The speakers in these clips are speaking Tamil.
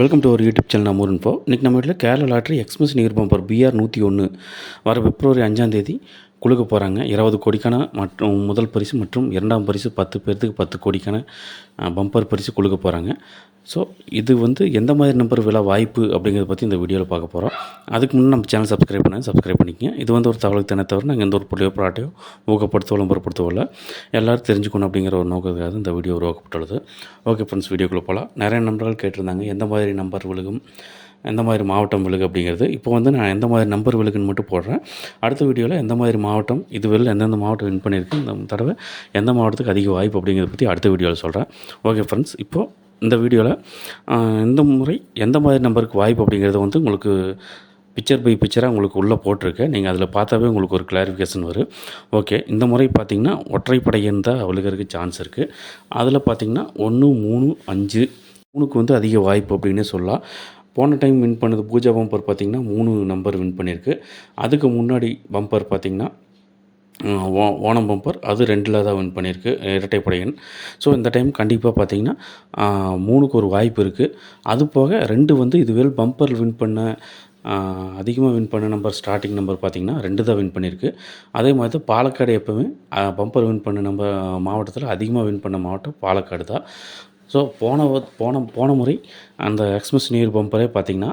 வெல்கம் டு ஒரு யூடியூப் சேனல் நம்ம இன்ஃபோ இன்றைக்கி நம்ம வீட்டில் Kerala lottery express new year bumper BR நூற்றி ஒன்று வர பிப்ரவரி அஞ்சாந்தேதி குழுக்க போகிறாங்க இருபது கோடிக்கான மற்றும் முதல் பரிசு மற்றும் இரண்டாம் பரிசு பத்து பேர்த்துக்கு பத்து கோடிக்கான பம்பர் பரிசு கொடுக்க போகிறாங்க ஸோ இது வந்து எந்த மாதிரி நம்பர் விழா வாய்ப்பு அப்படிங்கிறத பற்றி இந்த வீடியோவில் பார்க்க போகிறோம் அதுக்கு முன்னே நம்ம சேனல் சப்ஸ்கிரைப் பண்ணி சப்ஸ்கிரைப் பண்ணிக்கங்க. இது வந்து ஒரு தகவலுக்கு தானே தவிர நாங்கள் எந்த ஒரு பொருளையோ ப்ராட்டையோ ஊக்கப்படுத்தோ விளம்பரப்படுத்தவோ இல்லை. எல்லோரும் தெரிஞ்சுக்கணும் அப்படிங்கிற ஒரு நோக்கத்துக்காக இந்த வீடியோ உருவாக்கப்பட்டுள்ளது. ஓகே ஃப்ரெண்ட்ஸ் வீடியோக்குள்ளே போகலாம் நிறைய நம்பர்கள் கேட்டிருந்தாங்க. எந்த மாதிரி நம்பர் விழுகும்? எந்த மாதிரி மாவட்டம் விழுகு அப்படிங்கிறது. இப்போ வந்து நான் எந்த மாதிரி நம்பர் விழுகுன்னு மட்டும் போடுறேன். அடுத்த வீடியோவில் எந்த மாதிரி மாவட்டம் இதுவரையில் எந்தெந்த மாவட்டம் வின் பண்ணியிருக்கு இந்த தடவை எந்த மாவட்டத்துக்கு அதிக வாய்ப்பு அப்படிங்கிறத பற்றி அடுத்த வீடியோவில் சொல்கிறேன் ஓகே ஃப்ரெண்ட்ஸ் இப்போது இந்த வீடியோவில் இந்த முறை எந்த மாதிரி நம்பருக்கு வாய்ப்பு அப்படிங்கிறத வந்து உங்களுக்கு பிக்சர் பை பிக்சராக உங்களுக்கு உள்ளே போட்டிருக்கேன் நீங்கள் அதில் பார்த்தாவே உங்களுக்கு ஒரு கிளாரிஃபிகேஷன் வரும். ஓகே இந்த முறை பார்த்திங்கன்னா ஒற்றைப்படை எண் தான் சான்ஸ் இருக்குது அதில் பார்த்தீங்கன்னா ஒன்று மூணு அஞ்சு மூணுக்கு வந்து அதிக வாய்ப்பு அப்படின்னே சொல்லலாம். போன டைம் வின் பண்ணது பூஜா பம்பர் பார்த்திங்கன்னா மூணு நம்பர் வின் பண்ணியிருக்கு. அதுக்கு முன்னாடி பம்பர் பார்த்திங்கன்னா ஓ- ஓணம் பம்பர் அது ரெண்டில் தான் வின் பண்ணியிருக்கு இரட்டைப்படையன். ஸோ இந்த டைம் கண்டிப்பாக பார்த்திங்கன்னா மூணுக்கு ஒரு வாய்ப்பு இருக்குது அது போக ரெண்டு வந்து இதுவேல் பம்பர் வின் பண்ண அதிகமாக வின் பண்ண நம்பர் ஸ்டார்டிங் நம்பர் பார்த்திங்கன்னா ரெண்டு தான் வின் பண்ணியிருக்கு. அதே மாதிரி தான் பாலக்காடு எப்போவுமே பம்பர் வின் பண்ண நம்ம மாவட்டத்தில் அதிகமாக வின் பண்ண மாவட்டம் பாலக்காடு தான். ஸோ போன வ- போன போன முறை அந்த எக்ஸ்பிரஸ் நீர் பம்பரே பார்த்திங்கன்னா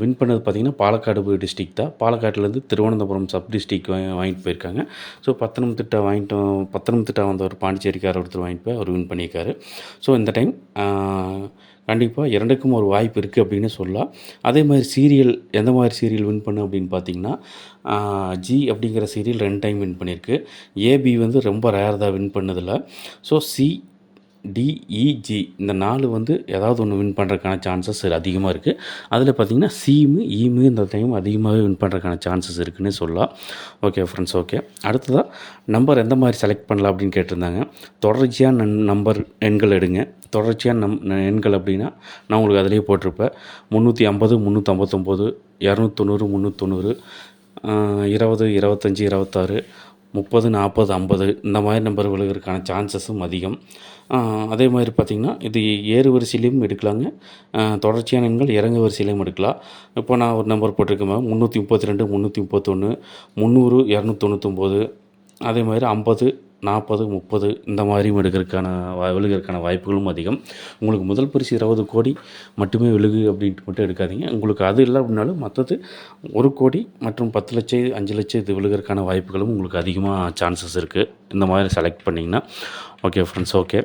வின் பண்ணது பார்த்திங்கன்னா பாலக்காடு டிஸ்ட்ரிக் தான். பாலக்காட்டிலேருந்து திருவனந்தபுரம் சப் டிஸ்ட்ரிக் வாங்கிட்டு போயிருக்காங்க. ஸோ பத்தனம்திட்டா வாங்கிட்டு பத்தனம்திட்டா வந்த ஒரு பாண்டிச்சேரிக்கார ஒருத்தர் வாங்கிட்டு போய் அவர் வின் பண்ணியிருக்காரு. ஸோ இந்த டைம் கண்டிப்பாக இரண்டுக்கும் ஒரு வாய்ப்பு இருக்குது அப்படின்னு சொல்லலாம். அதே மாதிரி சீரியல் எந்த மாதிரி சீரியல் வின் பண்ணு அப்படின்னு பார்த்தீங்கன்னா ஜி அப்படிங்கிற சீரியல் ரெண்டு டைம் வின் பண்ணியிருக்கு. ஏபி வந்து ரொம்ப ரேர் தான் வின் பண்ணதில்ல. ஸோ சி டிஇஜி இந்த நாலு வந்து ஏதாவது ஒன்று வின் பண்ணுறதுக்கான சான்சஸ் அதிகமாக இருக்குது அதில் பார்த்தீங்கன்னா சீமு ஈமு இந்த டைம் அதிகமாகவே வின் பண்ணுறதுக்கான சான்சஸ் இருக்குன்னு சொல்லலாம் ஓகே ஃப்ரெண்ட்ஸ் ஓகே அடுத்ததாக நம்பர் எந்த மாதிரி செலக்ட் பண்ணலாம் அப்படின்னு கேட்டிருந்தாங்க. தொடர்ச்சியாக நன் நம்பர் எண்கள் எடுங்க. தொடர்ச்சியாக நம் எண்கள் அப்படின்னா நான் உங்களுக்கு அதிலேயே போட்டிருப்பேன். முந்நூற்றி ஐம்பது முந்நூற்றம்பத்தொம்போது இரநூத்தொண்ணூறு முந்நூற்றொண்ணூறு இருபது இருபத்தஞ்சி இருபத்தாறு முப்பது நாற்பது ஐம்பது இந்த மாதிரி நம்பர் விழுகிறதுக்கான சான்சஸும் அதிகம். அதே மாதிரி பார்த்திங்கன்னா இது ஏறு வரிசையிலையும் எடுக்கலாங்க. தொடர்ச்சியான எண்கள் இறங்கு வரிசையிலையும் எடுக்கலாம். இப்போ நான் ஒரு நம்பர் போட்டிருக்கேன் முந்நூற்றி முப்பத்தி ரெண்டு முந்நூற்றி முப்பத்தொன்று முந்நூறு இரநூத்தொண்ணூத்தொம்போது அதே மாதிரி ஐம்பது நாற்பது முப்பது இந்த மாதிரியும் எடுக்கிறதுக்கான விழுகிறதுக்கான வாய்ப்புகளும் அதிகம். உங்களுக்கு முதல் பரிசு இருபது கோடி மட்டுமே விழுகு அப்படின்ட்டு மட்டும் எடுக்காதீங்க. உங்களுக்கு அது இல்லை அப்படின்னாலும் மற்றது ஒரு கோடி மற்றும் பத்து லட்சம் அஞ்சு லட்சம் இது விழுகிறதுக்கான வாய்ப்புகளும் உங்களுக்கு அதிகமாக சான்சஸ் இருக்குது இந்த மாதிரி செலக்ட் பண்ணிங்கன்னா. ஓகே ஃப்ரெண்ட்ஸ் ஓகே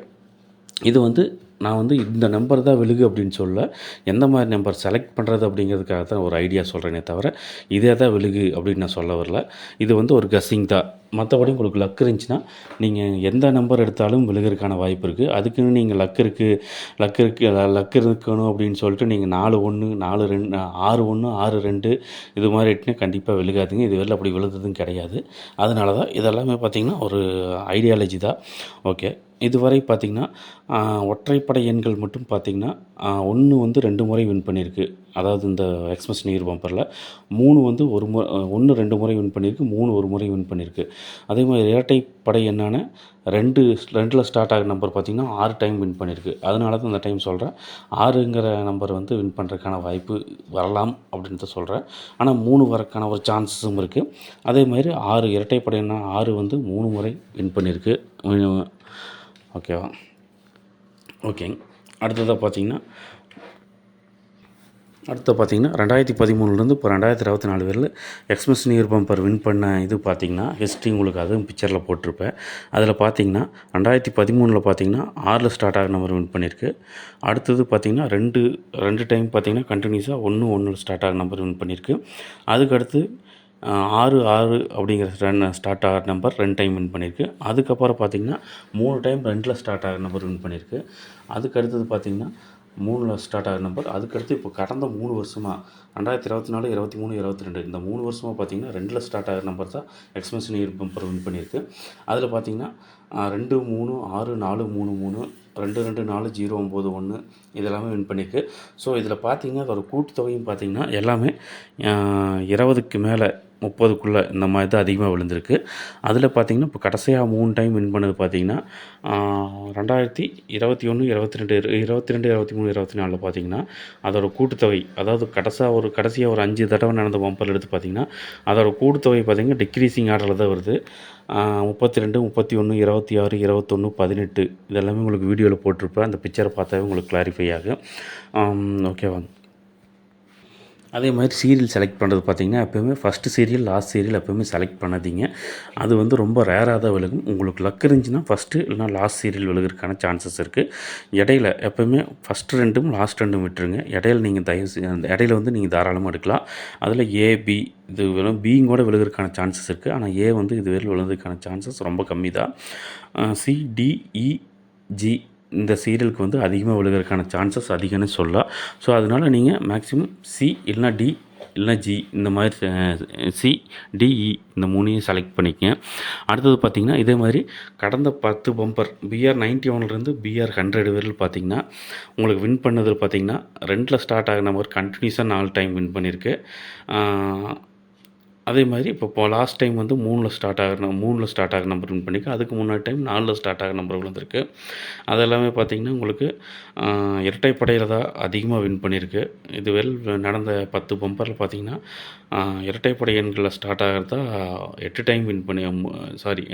இது வந்து நான் வந்து இந்த நம்பர் தான் விழுகு அப்படின்னு சொல்ல எந்த மாதிரி நம்பர் செலக்ட் பண்ணுறது அப்படிங்கிறதுக்காக தான் ஒரு ஐடியா சொல்கிறேனே தவிர இதே தான் விழுகு அப்படின்னு நான் சொல்ல வரல. இது வந்து ஒரு கஸ்ஸிங் தான். மற்றபடி உங்களுக்கு லக் இருந்துச்சுன்னா நீங்கள் எந்த நம்பர் எடுத்தாலும் விழுகிறதுக்கான வாய்ப்பு இருக்குது அதுக்குன்னு நீங்கள் லக் இருக்குது லக் இருக்கு லக் இருக்கணும் அப்படின்னு சொல்லிட்டு நீங்கள் நாலு ஒன்று நாலு ரெண்டு ஆறு ஒன்று ஆறு ரெண்டு இது மாதிரி எட்டுனா கண்டிப்பாக விழுகாதுங்க. இது வெளில அப்படி விழுந்ததும் கிடையாது. அதனால தான் இதெல்லாமே பார்த்திங்கன்னா ஒரு ஐடியாலஜி தான். ஓகே இதுவரை பார்த்திங்கன்னா ஒற்றைப்படை எண்கள் மட்டும் பார்த்திங்கன்னா ஒன்று வந்து ரெண்டு முறை வின் பண்ணியிருக்கு. அதாவது இந்த எக்ஸ்பிரஸ் நீர் பம்பரில் மூணு வந்து ஒரு முறை ஒன்று ரெண்டு முறை வின் பண்ணியிருக்கு மூணு ஒரு முறை வின் பண்ணியிருக்கு. அதே மாதிரி இரட்டைப்படை என்னென்னா ரெண்டு ரெண்டில் ஸ்டார்ட் ஆகிற நம்பர் பார்த்திங்கன்னா ஆறு டைம் வின் பண்ணியிருக்கு. அதனால தான் இந்த டைம் சொல்கிறேன் ஆறுங்கிற நம்பர் வந்து வின் பண்ணுறதுக்கான வாய்ப்பு வரலாம் அப்படின்னு தான் சொல்கிறேன் ஆனால் மூணு வரக்கான ஒரு சான்சஸும் இருக்குது அதே மாதிரி ஆறு இரட்டைப்படை ஆறு வந்து மூணு முறை வின் பண்ணியிருக்கு. ஓகேவா? ஓகேங்க. அடுத்ததாக பார்த்தீங்கன்னா அடுத்து பார்த்திங்கன்னா ரெண்டாயிரத்தி பதிமூணுலேருந்து இப்போ ரெண்டாயிரத்தி இருபத்தி நாலு வரையில் எக்ஸ்பிரஸ் நியர் பம்பர் வின் பண்ண இது பார்த்தீங்கன்னா ஹிஸ்ட்ரி உங்களுக்கு அதுவும் பிக்சரில் போட்டிருப்பேன். அதில் பார்த்தீங்கன்னா ரெண்டாயிரத்தி பதிமூணில் பார்த்தீங்கன்னா ஆறில் ஸ்டார்ட் ஆகிற நம்பர் வின் பண்ணியிருக்கு. அடுத்தது பார்த்திங்கன்னா ரெண்டு ரெண்டு டைம் பார்த்தீங்கன்னா கண்டினியூஸாக ஒன்று ஒன்றில் ஸ்டார்ட் ஆகிற நம்பர் வின் பண்ணியிருக்கு. அதுக்கடுத்து ஆறு ஆறு அப்படிங்கிற ரன் ஸ்டார்ட் ஆகிற நம்பர் ரெண்டு டைம் வின் பண்ணியிருக்கு. அதுக்கப்புறம் பார்த்திங்கன்னா மூணு டைம் ரெண்டில் ஸ்டார்ட் ஆகிற நம்பர் வின் பண்ணியிருக்கு. அதுக்கு அடுத்தது பார்த்தீங்கன்னா மூணில் ஸ்டார்ட் ஆகிற நம்பர். அதுக்கடுத்து இப்போ கடந்த மூணு வருஷமாக ரெண்டாயிரத்தி இருபத்தி நாலு இருபத்தி மூணு இருபத்தி ரெண்டு இந்த மூணு வருஷமாக பார்த்தீங்கன்னா ரெண்டில் ஸ்டார்ட் ஆகிற நம்பர் தான் எக்ஸ்பென்ஷன் இயர் பம்பர் வின் பண்ணியிருக்கு அதில் பார்த்தீங்கன்னா ரெண்டு மூணு ஆறு நாலு மூணு மூணு ரெண்டு ரெண்டு நாலு ஜீரோ ஒம்பது ஒன்று இதெல்லாமே வின் பண்ணியிருக்கு ஸோ இதில் பார்த்தீங்கன்னா அதோட கூட்டுத்தொகையும் பார்த்தீங்கன்னா எல்லாமே இருபதுக்கு மேலே முப்பதுக்குள்ளே இந்த மாதிரி தான் அதிகமாக விழுந்திருக்கு. அதில் பார்த்தீங்கன்னா இப்போ கடைசியாக மூணு டைம் வின் பண்ணது பார்த்தீங்கன்னா ரெண்டாயிரத்தி இருபத்தி ஒன்று இருபத்தி ரெண்டு இருபத்தி ரெண்டு இருபத்தி மூணு இருபத்தி நாலில் பார்த்திங்கன்னா அதோட கூட்டுத்தொகை அதாவது கடைசியாக ஒரு கடைசியாக ஒரு அஞ்சு தடவை நடந்த பம்பர் எடுத்து பார்த்தீங்கன்னா அதோட கூட்டுத்தொகை பார்த்தீங்கன்னா டிக்ரீசிங் ஆர்டரில் தான் வருது. முப்பத்தி ரெண்டு முப்பத்தி ஒன்று இருபத்தி ஆறு இருபத்தொன்று பதினெட்டு இதெல்லாமே உங்களுக்கு வீடியோவில் போட்டிருப்பேன். அந்த பிக்சரை பார்த்தாவே உங்களுக்கு கிளாரிஃபை ஆகும். ஓகேவா அதே மாதிரி சீரியல் செலக்ட் பண்ணுறது பார்த்தீங்கன்னா எப்போயுமே ஃபஸ்ட்டு சீரியல் லாஸ்ட் சீரியல் எப்போயுமே செலக்ட் பண்ணாதீங்க. அது வந்து ரொம்ப ரேராக தான் விழுகும். உங்களுக்கு லக் இருந்துச்சுன்னா ஃபஸ்ட்டு இல்லைனா லாஸ்ட் சீரியல் விழுகிறதுக்கான சான்சஸ் இருக்குது இடையில எப்போயுமே ஃபஸ்ட்டு ரெண்டும் லாஸ்ட் ரெண்டும் விட்டுருங்க. இடையில நீங்கள் தயவு செஞ்சு அந்த இடையில வந்து நீங்கள் தாராளமாக எடுக்கலாம். அதில் ஏபி இது வெறும் பியும் கூட விழுகிறதுக்கான சான்சஸ் இருக்குது ஆனால் ஏ வந்து இது வரையில் விழுறதுக்கான சான்சஸ் ரொம்ப கம்மி தான். சிடிஇஜி ஜி இந்த சீரியலுக்கு வந்து அதிகமாக விழுகிறதுக்கான சான்சஸ் அதிகம்னு சொல்லலாம் ஸோ அதனால் நீங்கள் மேக்ஸிமம் சி இல்லைனா டி இல்லைனா ஜி இந்த மாதிரி சி டிஇ e இந்த மூணையும் செலக்ட் பண்ணிக்கங்க. அடுத்தது பார்த்திங்கன்னா இதே மாதிரி கடந்த பத்து பம்பர் பிஆர் நைன்ட்டி ஒன்லேருந்து பிஆர் ஹண்ட்ரட் வரையில் பார்த்தீங்கன்னா உங்களுக்கு வின் பண்ணதில் பார்த்தீங்கன்னா ரெண்டில் ஸ்டார்ட் ஆகின மாதிரி கண்டினியூஸாக நாலு டைம் வின் பண்ணியிருக்கு. அதே மாதிரி இப்போ இப்போ லாஸ்ட் டைம் வந்து மூணில் ஸ்டார்ட் ஆகிற மூணில் ஸ்டார்ட் ஆகிற நம்பர் வின் பண்ணியிருக்கு அதுக்கு முன்னாடி டைம் நாலில் ஸ்டார்ட் ஆகிற நம்பர் விழுந்திருக்கு. அதெல்லாமே பார்த்திங்கன்னா உங்களுக்கு இரட்டைப்படையில் தான் அதிகமாக வின் பண்ணியிருக்கு இதுவரை நடந்த பத்து பம்பரில் பார்த்தீங்கன்னா இரட்டைப்படை எண்களில் ஸ்டார்ட் ஆகிறதா எட்டு டைம் வின் பண்ணி சாரி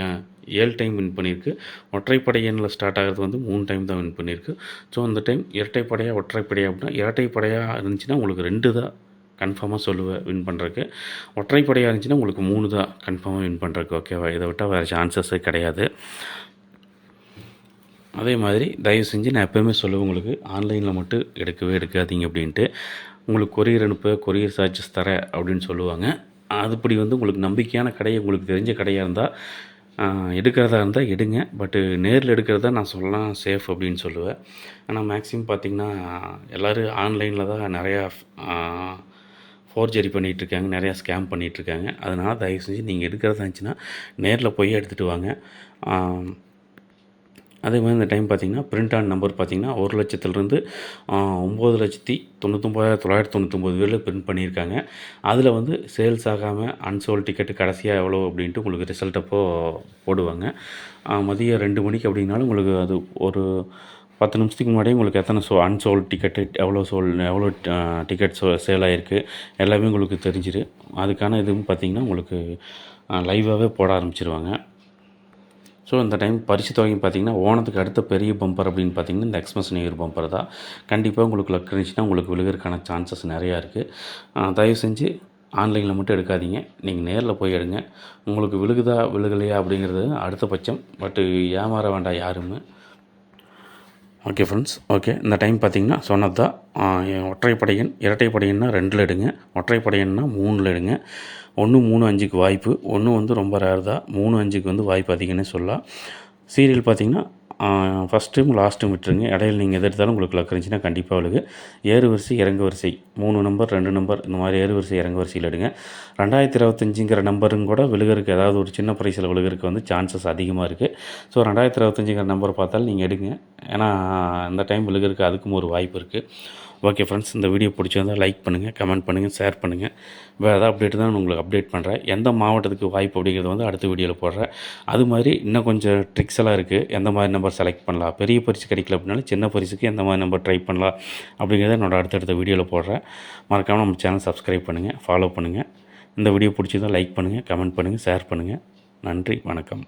ஏழு டைம் வின் பண்ணியிருக்கு ஒற்றைப்படை எண்ணில் ஸ்டார்ட் ஆகிறது வந்து மூணு டைம் தான் வின் பண்ணியிருக்கு ஸோ அந்த டைம் இரட்டைப்படையாக ஒற்றைப்படையாக அப்படின்னா இரட்டைப்படையாக இருந்துச்சுன்னா உங்களுக்கு ரெண்டு தான் கன்ஃபார்மாக சொல்லுவேன் வின் பண்ணுறக்கு ஒற்றைப்படையாக இருந்துச்சுன்னா உங்களுக்கு மூணு தான் கன்ஃபார்மாக வின் பண்ணுறக்கு ஓகேவா இதை விட்டால் வேறு சான்சஸே கிடையாது. அதே மாதிரி தயவு செஞ்சு நான் எப்போயுமே சொல்லுவேன் உங்களுக்கு ஆன்லைனில் மட்டும் எடுக்கவே எடுக்காதீங்க அப்படின்ட்டு. உங்களுக்கு கொரியர் அனுப்ப கொரியர் சார்ஜஸ் தர அப்படின்னு சொல்லுவாங்க. அதுபடி வந்து உங்களுக்கு நம்பிக்கையான கடை உங்களுக்கு தெரிஞ்ச கடையாக இருந்தால் எடுக்கிறதா இருந்தால் எடுங்க. பட்டு நேரில் எடுக்கிறதா நான் சொல்லலாம் சேஃப் அப்படின்னு சொல்லுவேன். ஆனால் மேக்ஸிமம் பார்த்திங்கன்னா எல்லோரும் ஆன்லைனில் தான் நிறையா ஃபோர்ஜரி பண்ணிகிட்ருக்காங்க நிறையா ஸ்கேம் பண்ணிகிட்ருக்காங்க. அதனால் தயவு செஞ்சு நீங்கள் எடுக்கிறதா இருந்துச்சுன்னா நேரில் போய் எடுத்துகிட்டு வாங்க. அதே மாதிரி இந்த டைம் பார்த்தீங்கன்னா பிரிண்ட் ஆன் நம்பர் பார்த்திங்கன்னா ஒரு லட்சத்துலேருந்து ஒம்பது லட்சத்தி தொண்ணூத்தொம்பதாயிரத்தி தொள்ளாயிரத்தி தொண்ணூத்தொம்பது பேரில் பிரிண்ட் பண்ணியிருக்காங்க. அதில் வந்து சேல்ஸ் ஆகாமல் அன்சோல் டிக்கெட்டு கடைசியாக எவ்வளோ அப்படின்ட்டு உங்களுக்கு ரிசல்ட் அப்போது போடுவாங்க. மதியம் ரெண்டு மணிக்கு அப்படின்னாலும் உங்களுக்கு அது ஒரு பத்து நிமிஷத்துக்கு முன்னாடியே உங்களுக்கு எத்தனை சோ அன்சோல்ட் டிக்கெட்டு எவ்வளோ சோல் எவ்வளோ டிக்கெட் சோ சேல் ஆகிருக்கு எல்லாமே உங்களுக்கு தெரிஞ்சிரு. அதுக்கான இதுவும் பார்த்தீங்கன்னா உங்களுக்கு லைவாகவே போட ஆரம்பிச்சிருவாங்க. ஸோ இந்த டைம் பரிசு தொகையும் பார்த்தீங்கன்னா ஓணத்துக்கு அடுத்த பெரிய பம்பர் அப்படின்னு பார்த்தீங்கன்னா இந்த எக்ஸ்பிரஸ் நியூ பம்பர் தான். கண்டிப்பாக உங்களுக்கு லக் இருந்துச்சுன்னா உங்களுக்கு விழுகிறதுக்கான சான்சஸ் நிறையா இருக்குது தயவு செஞ்சு ஆன்லைனில் மட்டும் எடுக்காதீங்க. நீங்கள் நேரில் போய் எடுங்க. உங்களுக்கு விழுகுதா விழுகலையா அப்படிங்கிறது அடுத்த பட்சம். பட்டு ஏமாற வேண்டாம் யாருமே. ஓகே ஃப்ரெண்ட்ஸ் ஓகே இந்த டைம் பார்த்தீங்கன்னா சொன்னது தான் ஒற்றைப்படையன் இரட்டைப்படையன்னா ரெண்டில் எடுங்க. ஒற்றைப்படையன்னா மூணில் எடுங்க. ஒன்று மூணு அஞ்சுக்கு வாய்ப்பு. ஒன்று வந்து ரொம்ப ரேர் தான். மூணு அஞ்சுக்கு வந்து வாய்ப்பு அதிகம்னு சொல்லலாம். சீரியல் பார்த்தீங்கன்னா ஃபஸ்ட்டும் லாஸ்ட்டும் விட்டுருங்க. இடையில நீங்கள் எது எடுத்தாலும் உங்களுக்கு லக் இருந்துச்சுன்னா கண்டிப்பாக விழுகு. ஏறு வரிசை இறங்கு வரிசை. மூணு நம்பர் ரெண்டு நம்பர் இந்த மாதிரி ஏறு வரிசை இறங்கு வரிசையில் எடுங்க. ரெண்டாயிரத்தி இருபத்தஞ்சுங்கிற நம்பருங்க கூட விழுகிறதுக்கு ஏதாவது ஒரு சின்ன ப்ரைஸில் விழுகிறதுக்கு வந்து சான்சஸ் அதிகமாக இருக்குது ஸோ ரெண்டாயிரத்தி இருபத்தஞ்சுங்கிற நம்பர் பார்த்தாலும் நீங்கள் எடுங்க. ஏன்னா இந்த டைம் விழுகிறதுக்கு அதுக்கும் ஒரு வாய்ப்பு இருக்குது ஓகே ஃப்ரெண்ட்ஸ் இந்த வீடியோ பிடிச்சிருந்தால் லைக் பண்ணுங்கள் கமெண்ட் பண்ணுங்கள் ஷேர் பண்ணுங்கள் வேறு ஏதாவது அப்டேட் தான் நான் உங்களுக்கு அப்டேட் பண்ணுறேன் எந்த மாவட்டத்துக்கு வாய்ப்பு அப்படிங்கிறது வந்து அடுத்த வீடியோவில் போடுறேன். அது மாதிரி இன்னும் கொஞ்சம் ட்ரிக்ஸ் எல்லாம் இருக்குது எந்த மாதிரி நம்பர் செலக்ட் பண்ணலாம்? பெரிய பரிசு கிடைக்கல அப்படின்னாலும் சின்ன பரிசுக்கு எந்த மாதிரி நம்பர் ட்ரை பண்ணலாம்? அப்படிங்கிறத என்னோடய அடுத்தடுத்த வீடியோவில் போடுறேன். மறக்காமல் நம்ம சேனல் சப்ஸ்கிரைப் பண்ணுங்கள் ஃபாலோ பண்ணுங்கள் இந்த வீடியோ பிடிச்சதா லைக் பண்ணுங்கள் கமெண்ட் பண்ணுங்கள் ஷேர் பண்ணுங்கள் நன்றி வணக்கம்.